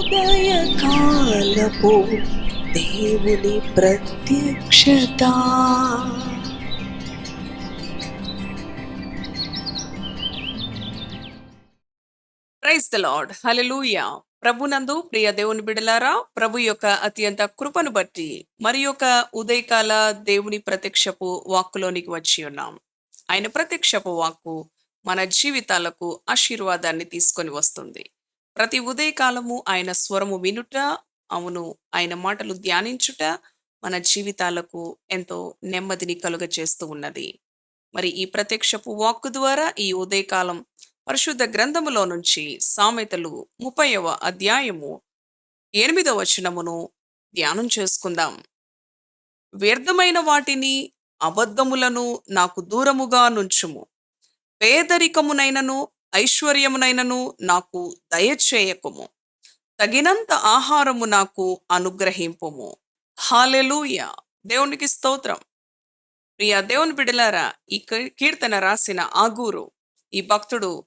ఉదయకాలపు దేవుని ప్రత్యక్షత. ప్రైజ్ ద లార్డ్ హలెలూయా ప్రభునందు ప్రియ దేవుని బిడలారా ప్రభు యొక్క అత్యంత కృపను బట్టి మరి యొక్క ఉదయకాల దేవుని ప్రత్యక్షపు వాక్కులోనికి వచ్చి ఉన్నాం. ఆయన ప్రత్యక్షపు వాక్కు మన జీవితాలకు ఆశీర్వాదాన్ని తీసుకొని వస్తుంది. ప్రతి ఉదయకాలము ఆయన స్వరము వినుట అవును ఆయన మాటలు ధ్యానించుట మన జీవితాలకు ఎంతో నెమ్మదిని కలుగ చేస్తూ ఉన్నది. మరి ఈ ప్రత్యక్షపు వాక్కు ద్వారా ఈ ఉదయకాలం పరిశుద్ధ గ్రంథములో నుంచి సామెతలు ముప్పైవ అధ్యాయము ఎనిమిదవ వచనమును ధ్యానం చేసుకుందాం. వ్యర్థమైన వాటిని అబద్ధములను నాకు దూరముగా నుంచుము. పేదరికమునైనను ఐశ్వర్యమునైనను నాకు దయచేయకుము. తగినంత ఆహారము నాకు అనుగ్రహింపుము. హాలెలూయ దేవునికి స్తోత్రం. ప్రియ దేవుని బిడలారా ఈ కీ- కీర్తన రాసిన ఆగూరు ఈ భక్తుడు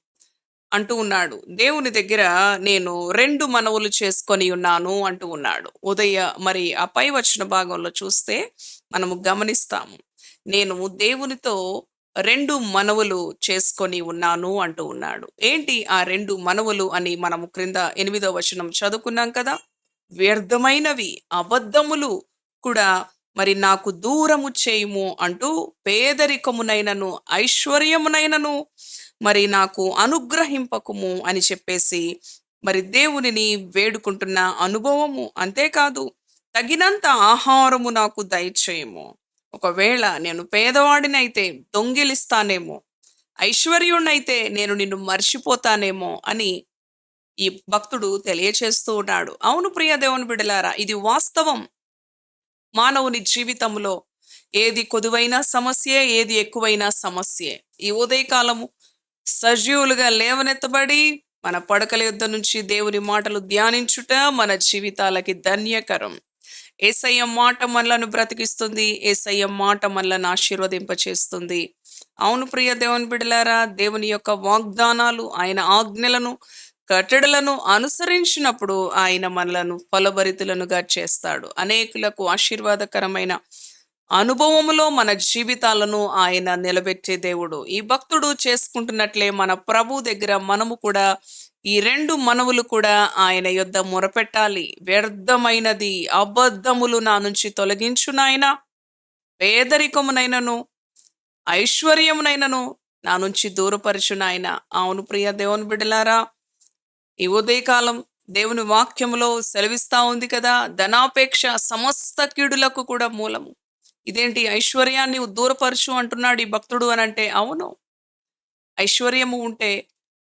అంటూ ఉన్నాడు దేవుని దగ్గర నేను రెండు మనవులు చేసుకొని ఉన్నాను అంటూ ఉన్నాడు. ఉదయ మరి ఆ పై వచ్చిన భాగంలో చూస్తే మనము గమనిస్తాము నేను దేవునితో రెండు మనవులు చేసుకొని ఉన్నాను అంటూ ఉన్నాడు. ఏంటి ఆ రెండు మనవులు అని మనము క్రింద ఎనిమిదో వచనం చదువుకున్నాం కదా? వ్యర్థమైనవి అబద్ధములు కూడా మరి నాకు దూరము చేయుము అంటూ పేదరికమునైనను ఐశ్వర్యమునైనను మరి నాకు అనుగ్రహింపకుము అని చెప్పేసి మరి దేవునిని వేడుకుంటున్న అనుభవము అంతేకాదు తగినంత ఆహారము నాకు దయచేయము. ఒకవేళ నేను పేదవాడినైతే దొంగిలిస్తానేమో ఐశ్వర్యుణ్ణైతే నేను నిన్ను మర్చిపోతానేమో అని ఈ భక్తుడు తెలియచేస్తూ ఉన్నాడు. అవును ప్రియ దేవుని బిడలారా ఇది వాస్తవం. మానవుని జీవితంలో ఏది కొదువైన సమస్యే ఏది ఎక్కువైన సమస్యే. ఈ ఉదయకాలము సజీవులుగా లేవనెత్తబడి మన పడకల యుద్ధ నుంచి దేవుని మాటలు ధ్యానించుట మన జీవితాలకి ధన్యకరం. ఏసయ్య మాట మనలను బ్రతికిస్తుంది ఏసయ్య మాట మనలను ఆశీర్వదింపచేస్తుంది. అవును ప్రియ దేవుని బిడలారా దేవుని యొక్క వాగ్దానాలు ఆయన ఆజ్ఞలను కట్టడలను అనుసరించినప్పుడు ఆయన మనలను ఫలభరితులనుగా చేస్తాడు. అనేకులకు ఆశీర్వాదకరమైన అనుభవములో మన జీవితాలను ఆయన నిలబెట్టే దేవుడు. ఈ భక్తుడు చేసుకుంటున్నట్లే మన ప్రభు దగ్గర మనము కూడా ఈ రెండు మనవులు కూడా ఆయన యొద్ద మొరపెట్టాలి. వ్యర్థమైనది అబద్ధములు నా నుంచి తొలగించు నాయన. పేదరికమునైనను ఐశ్వర్యమునైనను నా నుంచి దూరపరచు నాయన. అవును ప్రియ దేవుని బిడ్డలారా ఈ ఉదయకాలం దేవుని వాక్యములో సెలవిస్తా ఉంది కదా ధనాపేక్ష సమస్త కీడులకు కూడా మూలము. ఇదేంటి ఐశ్వర్యాన్ని దూరపరచు అంటున్నాడు ఈ భక్తుడు అని అంటే అవును. ఐశ్వర్యము ఉంటే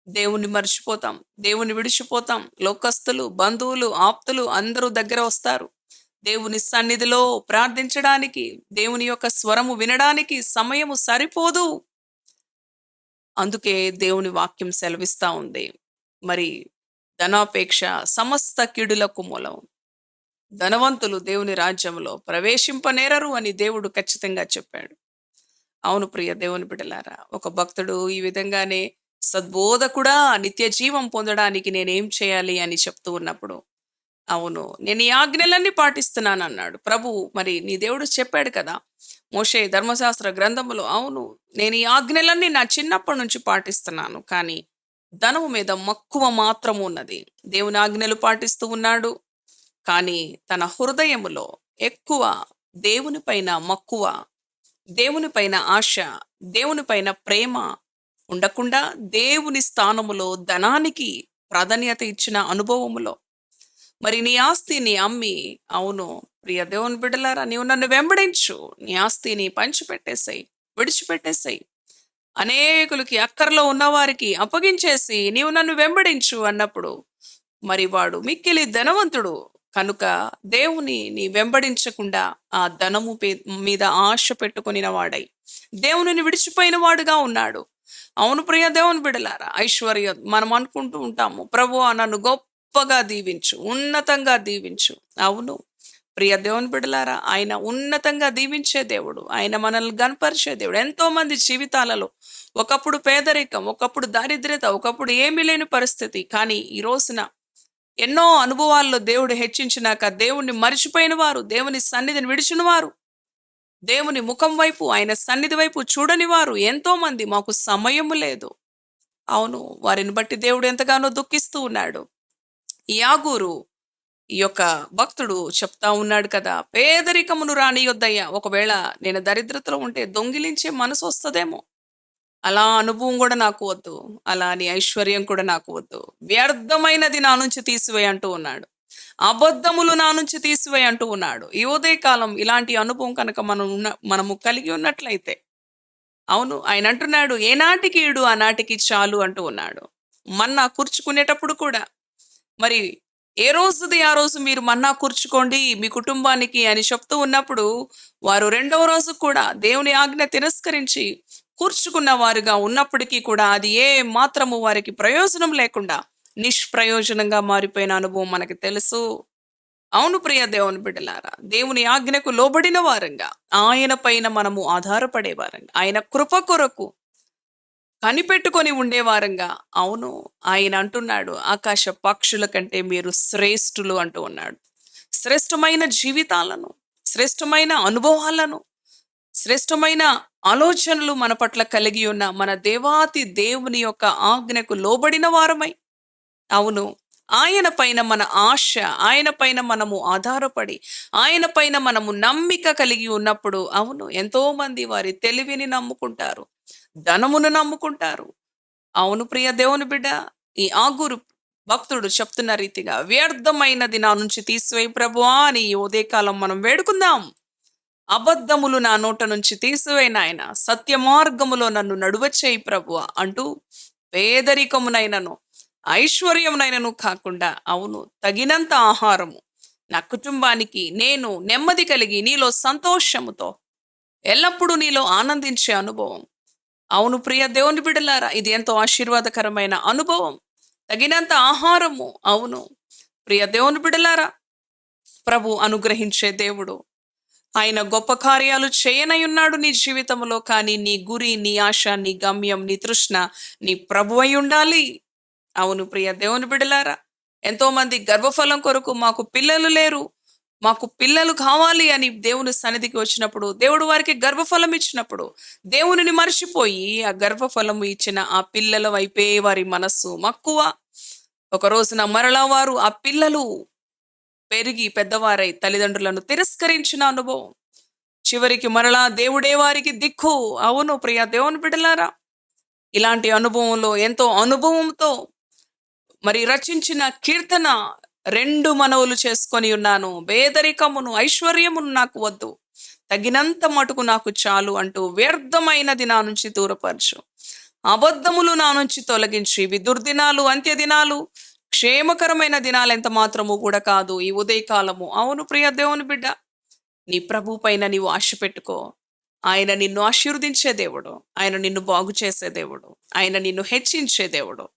దేవుణ్ణి మర్చిపోతాం దేవుని విడిచిపోతాం. లోకస్తులు బంధువులు ఆప్తులు అందరూ దగ్గర వస్తారు. దేవుని సన్నిధిలో ప్రార్థించడానికి దేవుని యొక్క స్వరము వినడానికి సమయము సరిపోదు. అందుకే దేవుని వాక్యం సెలవిస్తా ఉంది. మరి ధనాపేక్ష సమస్త కీడులకు మూలం. ధనవంతులు దేవుని రాజ్యంలో ప్రవేశింపనేరరు అని దేవుడు ఖచ్చితంగా చెప్పాడు. అవును ప్రియ దేవుని బిడ్డలారా ఒక భక్తుడు ఈ విధంగానే సద్బోధకుడా నిత్య జీవం పొందడానికి నేనేం చేయాలి అని చెప్తూ ఉన్నప్పుడు అవును నేను ఈ ఆజ్ఞలన్నీ పాటిస్తున్నాను అన్నాడు ప్రభు మరి నీ దేవుడు చెప్పాడు కదా మోషే ధర్మశాస్త్ర గ్రంథములో అవును నేను ఈ ఆజ్ఞలన్నీ నా చిన్నప్పటి నుంచి పాటిస్తున్నాను కానీ ధనము మీద మక్కువ మాత్రం ఉన్నది. దేవుని ఆజ్ఞలు పాటిస్తూ ఉన్నాడు కానీ తన హృదయములో ఎక్కువ దేవుని పైన మక్కువ దేవుని పైన ఆశ దేవుని పైన ప్రేమ ఉండకుండా దేవుని స్థానములో ధనానికి ప్రాధాన్యత ఇచ్చిన అనుభవములో. మరి నీ ఆస్తిని అమ్మి అవును ప్రియ దేవుని బిడ్డలారా నీవు నన్ను వెంబడించు. నీ ఆస్తిని పంచిపెట్టేసాయి విడిచిపెట్టేసాయి. అనేకులకి అక్కర్లో ఉన్నవారికి అప్పగించేసి నీవు నన్ను వెంబడించు అన్నప్పుడు మరి వాడు మిక్కిలి ధనవంతుడు. కనుక దేవుని నీ వెంబడించకుండా ఆ ధనము పే- మీద ఆశ పెట్టుకుని వాడై దేవునిని విడిచిపోయిన వాడుగా ఉన్నాడు. అవును ప్రియ దేవుని బిడలారా ఐశ్వర్యం మనం అనుకుంటూ ఉంటాము ప్రభు నన్ను గొప్పగా దీవించు ఉన్నతంగా దీవించు. అవును. ప్రియ దేవుని బిడలారా ఆయన ఉన్నతంగా దీవించే దేవుడు ఆయన మనల్ని గనపరిచే దేవుడు. ఎంతో మంది జీవితాలలో ఒకప్పుడు పేదరికం ఒకప్పుడు దారిద్ర్యత ఒకప్పుడు ఏమీ లేని పరిస్థితి కానీ ఈ రోజున ఎన్నో అనుభవాల్లో దేవుడు హెచ్చించినాక దేవుణ్ణి మరిచిపోయిన వారు దేవుని సన్నిధిని విడిచిన వారు దేవుని ముఖం వైపు ఆయన సన్నిధి వైపు చూడని వారు ఎంతోమంది. మాకు సమయము లేదు. అవును వారిని బట్టి దేవుడు ఎంతగానో దుఃఖిస్తూ ఉన్నాడు. యాగూరు ఈ యొక్క భక్తుడు చెప్తా ఉన్నాడు కదా పేదరికమును రానియొద్దయ్యా. ఒకవేళ నేను దరిద్రతలో ఉంటే దొంగిలించే మనసు వస్తుందేమో. అలా అనుభవం కూడా నాకు వద్దు. అలా అని ఐశ్వర్యం కూడా నాకు వద్దు. వ్యర్థమైనది నా నుంచి తీసివేయి అంటూ ఉన్నాడు. అబద్ధములు నా నుంచి తీసివేయి అంటూ ఉన్నాడు. ఈ ఉదయకాలం ఇలాంటి అనుభవం కనుక మనం ఉన్న మనము కలిగి ఉన్నట్లయితే అవును ఆయన అంటున్నాడు ఏనాటికి ఈడు ఆనాటికి చాలు అంటూ ఉన్నాడు. మన్నా కూర్చుకునేటప్పుడు కూడా మరి ఏ రోజుది ఆ రోజు మీరు మన్నా కూర్చుకోండి మీ కుటుంబానికి అని చెప్తూ ఉన్నప్పుడు వారు రెండవ రోజు కూడా దేవుని ఆజ్ఞ తిరస్కరించి కూర్చుకున్న వారుగా ఉన్నప్పటికీ కూడా అది ఏ మాత్రము వారికి ప్రయోజనం లేకుండా నిష్ప్రయోజనంగా మారిపోయిన అనుభవం మనకి తెలుసు. అవును ప్రియ దేవుని బిడ్డలారా దేవుని ఆజ్ఞకు లోబడిన వారంగా ఆయన పైన మనము ఆధారపడే వారంగా ఆయన కృప కొరకు కనిపెట్టుకొని ఉండేవారంగా అవును ఆయన అంటున్నాడు ఆకాశ పక్షుల కంటే మీరు శ్రేష్ఠులు అంటూ ఉన్నాడు. శ్రేష్టమైన జీవితాలను శ్రేష్టమైన అనుభవాలను శ్రేష్టమైన ఆలోచనలు మన పట్ల కలిగి ఉన్న మన దేవాతి దేవుని యొక్క ఆజ్ఞకు లోబడిన వారమై అవును. ఆయన పైన మన ఆశ ఆయన పైన మనము ఆధారపడి ఆయన పైన మనము నమ్మిక కలిగి ఉన్నప్పుడు అవును ఎంతో మంది వారి తెలివిని నమ్ముకుంటారు ధనమును నమ్ముకుంటారు. అవును ప్రియ దేవుని బిడ్డ ఈ ఆగురు భక్తుడు చెప్తున్న రీతిగా వ్యర్థమైనది నా నుంచి తీసివేయి ప్రభువా అని ఈ ఉదయకాలం మనం వేడుకుందాం. అబద్ధములు నా నోట నుంచి తీసివేయి నాయన సత్య మార్గములో నన్ను నడువచేయి ప్రభువా అంటూ పేదరికమునైనను ఐశ్వర్యమునైనను కాకుండా అవును తగినంత ఆహారము. నా కుటుంబానికి నేను నెమ్మది కలిగి నీలో సంతోషముతో ఎల్లప్పుడూ నీలో ఆనందించే అనుభవం. అవును ప్రియ దేవుని బిడలారా ఇది ఎంతో ఆశీర్వాదకరమైన అనుభవం. తగినంత ఆహారము అవును. ప్రియ దేవుని బిడలారా ప్రభు అనుగ్రహించే దేవుడు. ఆయన గొప్ప కార్యాలు చేయనై ఉన్నాడు నీ జీవితంలో కానీ నీ గురి నీ ఆశ నీ గమ్యం నీ తృష్ణ నీ ప్రభు అయి ఉండాలి. అవును ప్రియ దేవుని బిడలారా ఎంతో మంది గర్భఫలం కొరకు మాకు పిల్లలు లేరు. మాకు పిల్లలు కావాలి అని దేవుని సన్నిధికి వచ్చినప్పుడు దేవుడు వారికి గర్భఫలం ఇచ్చినప్పుడు దేవునిని మర్చిపోయి ఆ గర్భఫలము ఇచ్చిన ఆ పిల్లల వైపే వారి మనస్సు మక్కువ. ఒక రోజున మరలా వారు ఆ పిల్లలు పెరిగి పెద్దవారై తల్లిదండ్రులను తిరస్కరించిన అనుభవం. చివరికి మరలా దేవుడే వారికి దిక్కు. అవును ప్రియ దేవుని బిడలారా ఇలాంటి అనుభవంలో ఎంతో అనుభవంతో మరి రచించిన కీర్తన రెండు మనవులు చేసుకొని ఉన్నాను. పేదరికమును ఐశ్వర్యమును నాకు వద్దు. తగినంత మటుకు నాకు చాలు అంటూ వ్యర్థమైనది నా నుంచి దూరపరచు. అబద్ధములు నా నుంచి తొలగించి. ఇవి దుర్దినాలు అంత్య దినాలు క్షేమకరమైన దినాలు ఎంత మాత్రము కూడా కాదు. ఈ ఉదయకాలము. అవును ప్రియ దేవుని బిడ్డ నీ ప్రభు పైన నీవు ఆశ పెట్టుకో. ఆయన నిన్ను ఆశీర్వదించే దేవుడు. ఆయన నిన్ను బాగు చేసే దేవుడు. ఆయన నిన్ను హెచ్చించే దేవుడు.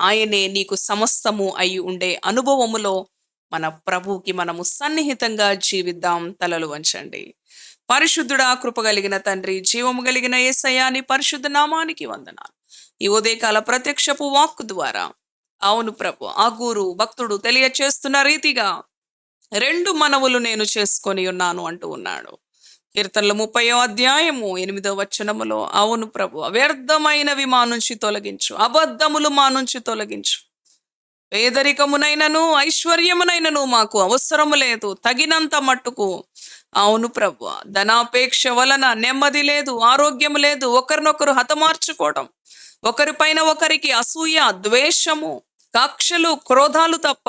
ఆయనే నీకు సమస్తము అయి ఉండే అనుభవములో మన ప్రభువుకి మనము సన్నిహితంగా జీవిద్దాం తలలు వంచండి. పరిశుద్ధుడా కృప కలిగిన తండ్రి జీవము కలిగిన ఏసయాని పరిశుద్ధ నామానికి వందనాలు. ఈ ఉదయకాల ప్రత్యక్షపు వాక్కు ద్వారా అవును ప్రభు ఆ గురు భక్తుడు తెలియచేస్తున్న రీతిగా రెండు మనవులు నేను చేసుకొని ఉన్నాను అంటూ ఉన్నాడు. కీర్తనలు ముప్పయో అధ్యాయము ఎనిమిదో వచనములో అవును ప్రభు వ్యర్థమైనవి మా నుంచి తొలగించు అబద్ధములు మా నుంచి తొలగించు. పేదరికమునైనను ఐశ్వర్యమునైనను మాకు అవసరము లేదు తగినంత మట్టుకు. అవును ప్రభు ధనాపేక్ష వలన నెమ్మది లేదు ఆరోగ్యము లేదు ఒకరినొకరు హతమార్చుకోవడం ఒకరిపైన ఒకరికి అసూయ ద్వేషము కక్షలు క్రోధాలు తప్ప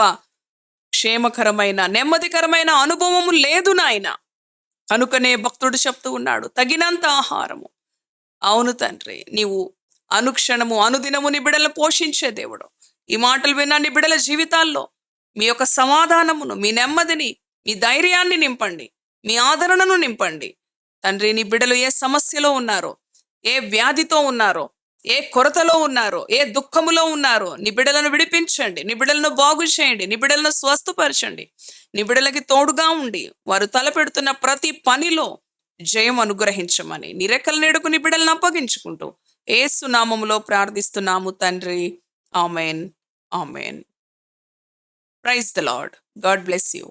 క్షేమకరమైన నెమ్మదికరమైన అనుభవము లేదు నాయన. కనుకనే భక్తుడు చెప్తూ ఉన్నాడు తగినంత ఆహారము. అవును తండ్రి నీవు అనుక్షణము అనుదినము నీ బిడలను పోషించే దేవుడు. ఈ మాటలు విన్న నీ బిడల జీవితాల్లో మీ యొక్క సమాధానమును మీ నెమ్మదిని మీ ధైర్యాన్ని నింపండి. మీ ఆదరణను నింపండి. తండ్రి నీ బిడలు ఏ సమస్యలో ఉన్నారో ఏ వ్యాధితో ఉన్నారో ఏ కొరతలో ఉన్నారో ఏ దుఃఖములో ఉన్నారో నిబిడలను విడిపించండి. నిబిడలను బాగు చేయండి. నిబిడలను స్వస్థపరచండి. నిబిడలకి తోడుగా ఉండి వారు తలపెడుతున్న ప్రతి పనిలో జయం అనుగ్రహించమని నీ నేడుకు నిబిడలను అప్పగించుకుంటూ ఏ సునామములో ప్రార్థిస్తున్నాము తండ్రి. Amen. Amen. Praise the Lord God bless you.